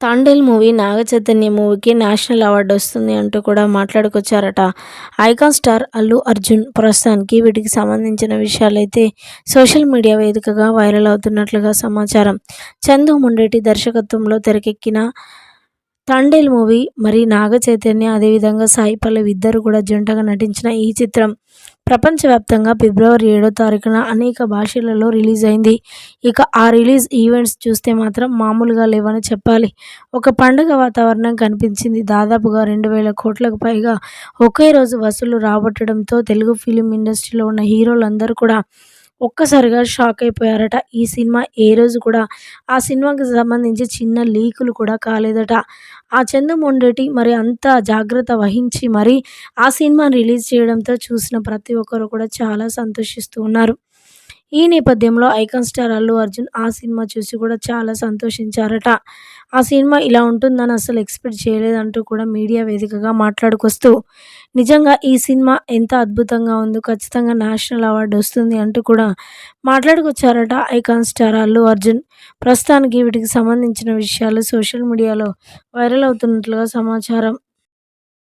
Thandel movie Naga Chaitanya మూవీకి national award వస్తుంది అంటూ కూడా మాట్లాడుకొచ్చారట. ఐకాన్ స్టార్ అల్లు అర్జున్ ప్రస్తుతానికి వీటికి సంబంధించిన విషయాలైతే సోషల్ మీడియా వేదికగా వైరల్ అవుతున్నట్లుగా సమాచారం. చందు ముండేటి దర్శకత్వంలో తెరకెక్కిన తండేల్ మూవీ మరి నాగ చైతన్య అదేవిధంగా సాయి పల్లవి ఇద్దరు కూడా జంటగా నటించిన ఈ చిత్రం. ప్రపంచవ్యాప్తంగా ఫిబ్రవరి ఏడో తారీఖున అనేక భాషలలో రిలీజ్ అయింది. ఇక ఆ రిలీజ్ ఈవెంట్స్ చూస్తే మాత్రం మామూలుగా లేవని చెప్పాలి. ఒక పండుగ వాతావరణం కనిపించింది. దాదాపుగా రెండు వేల కోట్లకు పైగా ఒకే రోజు వసూలు రాబట్టడంతో తెలుగు ఫిలిం ఇండస్ట్రీలో ఉన్న హీరోలందరూ కూడా ఒక్కసారిగా షాక్ అయిపోయారట. ఈ సినిమా ఏ రోజు కూడా ఆ సినిమాకి సంబంధించి చిన్న లీకులు కూడా కాలేదట. ఆ చందు మొండేటి మరి అంత జాగ్రత్త వహించి మరి ఆ సినిమాని రిలీజ్ చేయడంతో చూసిన ప్రతి ఒక్కరు కూడా చాలా సంతోషిస్తూ ఉన్నారు. ఈ నేపథ్యంలో ఐకాన్ స్టార్ అల్లు అర్జున్ ఆ సినిమా చూసి కూడా చాలా సంతోషించారట. ఆ సినిమా ఇలా ఉంటుందని అసలు ఎక్స్పెక్ట్ చేయలేదంటూ కూడా మీడియా వేదికగా మాట్లాడుకొస్తూ నిజంగా ఈ సినిమా ఎంత అద్భుతంగా ఉందో ఖచ్చితంగా నేషనల్ అవార్డు వస్తుంది అంటూ కూడా మాట్లాడుకొచ్చారట ఐకాన్ స్టార్ అల్లు అర్జున్. ప్రస్తుతానికి వీటికి సంబంధించిన విషయాలు సోషల్ మీడియాలో వైరల్ అవుతున్నట్లుగా సమాచారం.